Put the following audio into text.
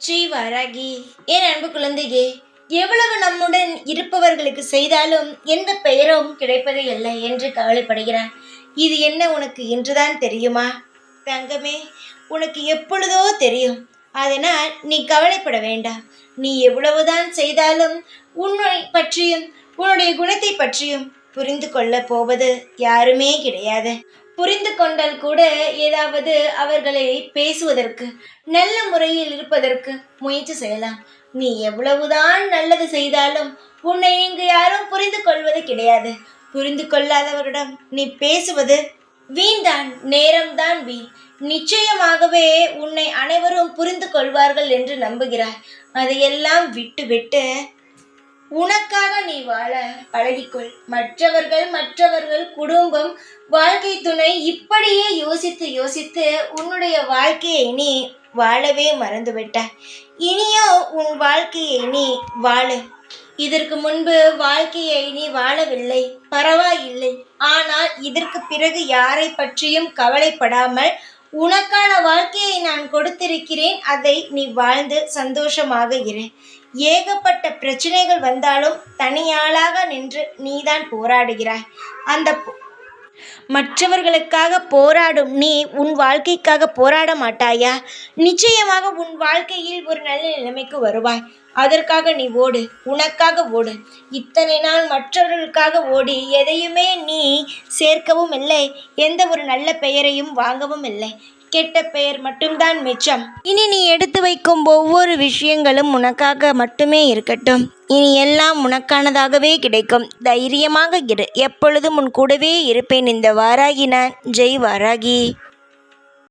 ஸ்ரீ வாராகி என் அன்பு குழந்தையே எவ்வளவு நம்முடன் இருப்பவர்களுக்கு செய்தாலும் எந்த பெயரும் கிடைப்பது இல்லை என்று கவலைப்படுகிறார் இது என்ன உனக்கு இன்றுதான் தெரியுமா? தங்கமே உனக்கு எப்பொழுதோ தெரியும். அதனால் நீ கவலைப்பட வேண்டாம். நீ எவ்வளவுதான் செய்தாலும் உன்னை பற்றியும் உன்னுடைய குணத்தை பற்றியும் புரிந்து கொள்ளப் போவது யாருமே கிடையாது. புரிந்து கொண்டால் கூட ஏதாவது அவர்களை பேசுவதற்கு நல்ல முறையில் இருப்பதற்கு முயற்சி செய்யலாம். நீ எவ்வளவுதான் நல்லது செய்தாலும் உன்னை இங்கு யாரும் புரிந்து கொள்வது கிடையாது. புரிந்து கொள்ளாதவரிடம் நீ பேசுவது வீண்தான் நேரம்தான் வீண். நிச்சயமாகவே உன்னை அனைவரும் புரிந்து கொள்வார்கள் என்று நம்புகிறாய். அதையெல்லாம் விட்டுவிட்டு உனக்காக நீ வாழ. பழகிக்கொள். மற்றவர்கள் மற்றவர்கள் குடும்பம் வாழ்க்கை துணை இப்படியே யோசித்து யோசித்து உன்னுடைய வாழ்க்கையை நீ வாழவே மறந்துவிட்ட. இனியோ உன் வாழ்க்கையை நீ வாழு. இதற்கு முன்பு வாழ்க்கையை நீ வாழவில்லை. பரவாயில்லை. ஆனால் இதற்கு பிறகு யாரை பற்றியும் கவலைப்படாமல் உனக்கான வாழ்க்கையை நான் கொடுத்திருக்கிறேன். அதை நீ வாழ்ந்து சந்தோஷமாக இரு. ஏகப்பட்ட பிரச்சனைகள் வந்தாலும் தனியாளாக நின்று நீதான் போராடுகிறாய். அந்த மற்றவர்களுக்காக போராடும் நீ உன் வாழ்க்கைக்காக போராட மாட்டாயா? நிச்சயமாக உன் வாழ்க்கையில் ஒரு நல்ல நிலைமைக்கு வருவாய். அதற்காக நீ ஓடு உனக்காக ஓடு. இத்தனை நாள் மற்றவர்களுக்காக ஓடி எதையுமே நீ சேர்க்கவும் இல்லை. எந்த ஒரு நல்ல பெயரையும் வாங்கவும் இல்லை. கெட்ட பெயர் மட்டும்தான் மிச்சம். இனி நீ எடுத்து வைக்கும் ஒவ்வொரு விஷயங்களும் உனக்காக மட்டுமே இருக்கட்டும். இனி எல்லாம் உனக்கானதாகவே கிடைக்கும். தைரியமாக இரு. எப்பொழுதும் உன் கூடவே இருப்பேன். இந்த வாராகி நான். ஜெய் வாராகி.